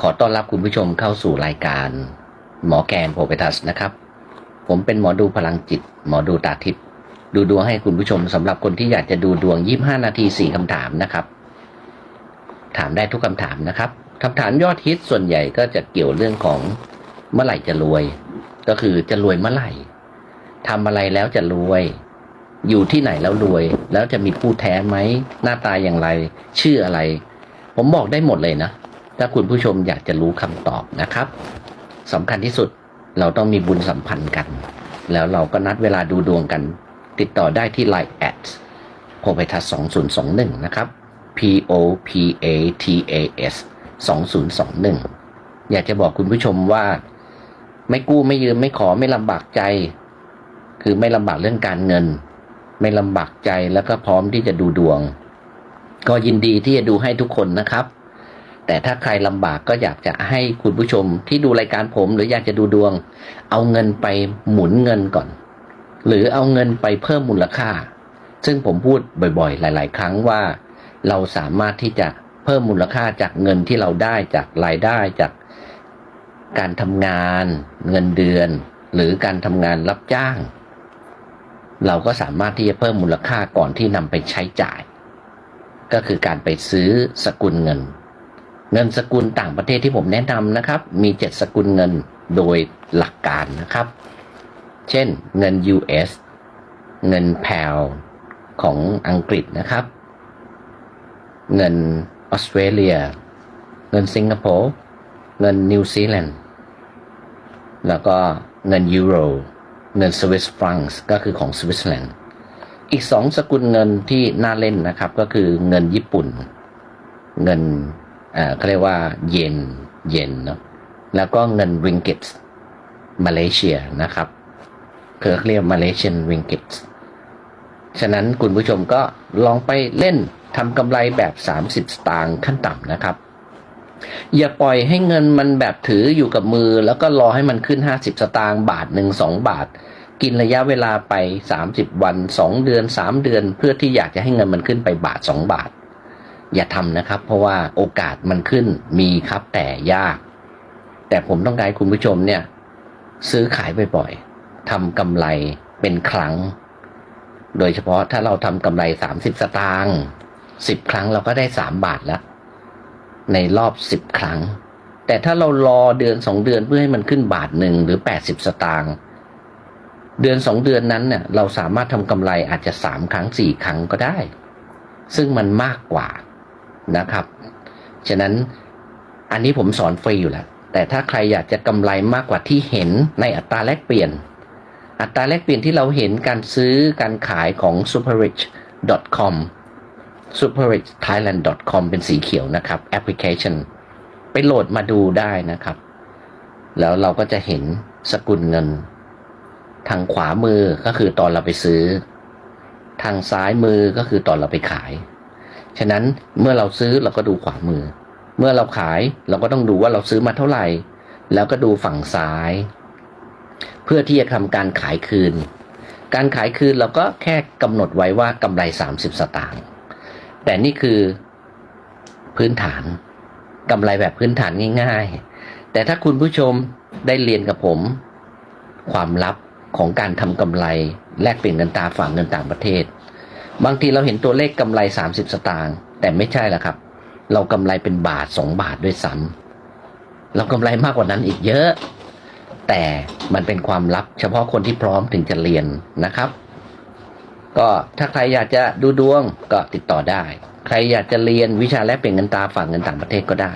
ขอต้อนรับคุณผู้ชมเข้าสู่รายการหมอแกนโพเปทัสนะครับ ผมเป็นหมอดูพลังจิต หมอดูตาทิพย์ดูดวงให้คุณผู้ชมสำหรับคนที่อยากจะดูดวง 25 นาที 4คำถามนะครับ ถามได้ทุกคำถามนะครับคำถามยอดฮิตส่วนใหญ่ก็จะเกี่ยวเรื่องของเมื่อไหร่จะรวย ก็คือจะรวยเมื่อไหร่ทำอะไรแล้วจะรวย อยู่ที่ไหนแล้วรวย แล้วจะมีผู้แท้ไหมหน้าตาอย่างไร ชื่ออะไร ผมบอกได้หมดเลยนะ ถ้าคุณผู้ชมอยากจะรู้คำตอบนะครับสำคัญที่สุดเราต้องมีบุญสัมพันธ์กัน แล้วเราก็นัดเวลาดูดวงกัน ติดต่อได้ที่ Line แอดโพเ t ทัส2021 นะครับ P O P A T A S 2021 อยากจะบอกคุณผู้ชมว่า ไม่กู้ไม่ยืมไม่ขอไม่ลำบากใจ คือไม่ลำบากเรื่องการเงิน ไม่ลำบากใจแล้วก็พร้อมที่จะดูดวง ก็ยินดีที่จะดูให้ทุกคนนะครับ แต่ถ้าใครลำบากก็อยากจะให้คุณผู้ชมที่ดูรายการผมหรืออยากจะดูดวง เอาเงินไปหมุนเงินก่อน หรือเอาเงินไปเพิ่มมูลค่า ซึ่งผมพูดบ่อยๆ หลาย ๆ ครั้งว่า เราสามารถที่จะเพิ่มมูลค่าจากเงินที่เราได้จากรายได้จากการทำงาน เงินเดือน หรือการทำงานรับจ้าง เราก็สามารถที่จะเพิ่มมูลค่าก่อนที่นำไปใช้จ่าย ก็คือการไปซื้อสกุลเงิน เงินสกุลต่างประเทศที่ผมแนะนำนะครับ มีเจ็ดสกุลเงินโดยหลักการนะครับ เช่นเงิน US เงินแพลของอังกฤษนะครับ เงินออสเตรเลีย เงินสิงคโปร์เงินนิวซีแลนด์แล้วก็เงินยูโรเงินสวิสฟรังส์ก็คือของสวิตเซอร์แลนด์อีกสองสกุลเงินที่น่าเล่นนะครับ ก็คือเงินญี่ปุ่น เงิน เขาเรียกว่าเยนเยนเนาะแล้วก็เงินริงกิตมาเลเซียนะครับคือเรียกมาเลเซียนริงกิตฉะนั้นคุณผู้ชมก็ลองไปเล่นทำกำไรแบบ 30 สตางค์ขั้นต่ำนะครับ อย่าปล่อยให้เงินมันแบบถืออยู่กับมือ แล้วก็รอให้มันขึ้น 50 สตางค์บาทหนึ่งสองบาท กินระยะเวลาไป 30 วัน 2 เดือน 3 เดือน เพื่อที่อยากจะให้เงินมันขึ้นไปบาท 2 บาท อย่าทำนะครับ เพราะว่าโอกาสมันขึ้นมีครับแต่ยาก แต่ผมต้องการคุณผู้ชมเนี่ย ซื้อขายบ่อยๆทำกำไรเป็นครั้ง โดยเฉพาะถ้าเราทำกำไร30สตางค์10ครั้งเราก็ได้3บาทแล้ว ในรอบ10ครั้ง แต่ถ้าเรารอเดือน2เดือนเพื่อให้มันขึ้นบาทหนึ่งหรือ80สตางค์เดือน2เดือนนั้นเนี่ยเราสามารถทำกำไรอาจจะ3ครั้ง4ครั้งก็ได้ ซึ่งมันมากกว่า นะครับ ฉะนั้นอันนี้ผมสอนฟรีอยู่แล้ว แต่ถ้าใครอยากจะกำไรมากกว่าที่เห็นในอัตราแลกเปลี่ยน อัตราแลกเปลี่ยนที่เราเห็นการซื้อการขายของ superrich.com superrichthailand.com เป็นสีเขียวนะครับแอปพลิเคชันไปโหลดมาดูได้นะครับ แล้วเราก็จะเห็นสกุลเงิน ทางขวามือก็คือตอนเราไปซื้อ ทางซ้ายมือก็คือตอนเราไปขาย ฉะนั้นเมื่อเราซื้อเราก็ดูขวามือ เมื่อเราขายเราก็ต้องดูว่าเราซื้อมาเท่าไหร่ แล้วก็ดูฝั่งซ้าย เพื่อที่จะทำการขายคืน การขายคืนเราก็แค่กำหนดไว้ว่ากำไร 30 สตางค์แต่นี่คือพื้นฐานกำไรแบบพื้นฐานง่าย ๆ แต่ถ้าคุณผู้ชมได้เรียนกับผม ความลับของการทำกำไรแลกเปลี่ยนเงินตราฝากเงินต่างประเทศ บางทีเราเห็นตัวเลขกำไร 30 สตางค์แต่ไม่ใช่ละครับ เรากำไรเป็นบาท 2 บาทด้วยซ้ำเรากำไรมากกว่านั้นอีกเยอะ แต่มันเป็นความลับ เฉพาะคนที่พร้อมถึงจะเรียนนะครับ ก็ถ้าใครอยากจะดูดวงก็ติดต่อได้ ใครอยากจะเรียนวิชาแลกเปลี่ยนเงินตาฝากเงินต่างประเทศก็ได้